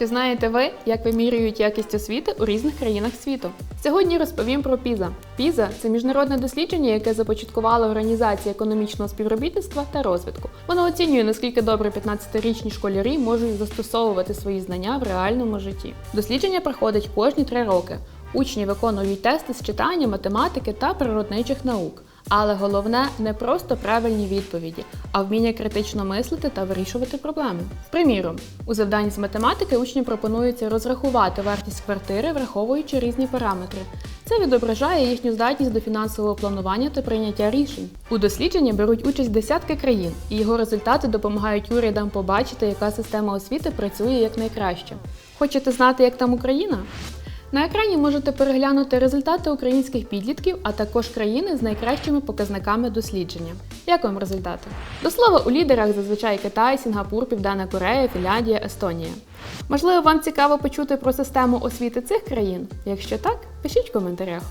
Чи знаєте ви, як вимірюють якість освіти у різних країнах світу? Сьогодні розповім про PISA. PISA – це міжнародне дослідження, яке започаткувала Організація економічного співробітництва та розвитку. Воно оцінює, наскільки добре 15-річні школярі можуть застосовувати свої знання в реальному житті. Дослідження проходить кожні три роки. Учні виконують тести з читання, математики та природничих наук. Але головне не просто правильні відповіді, а вміння критично мислити та вирішувати проблеми. Приміром, у завданні з математики учням пропонується розрахувати вартість квартири, враховуючи різні параметри. Це відображає їхню здатність до фінансового планування та прийняття рішень. У дослідженні беруть участь десятки країн, і його результати допомагають урядам побачити, яка система освіти працює якнайкраще. Хочете знати, як там Україна? На екрані можете переглянути результати українських підлітків, а також країни з найкращими показниками дослідження. Як вам результати? До слова, у лідерах зазвичай Китай, Сінгапур, Південна Корея, Фінляндія, Естонія. Можливо, вам цікаво почути про систему освіти цих країн? Якщо так, пишіть в коментарях.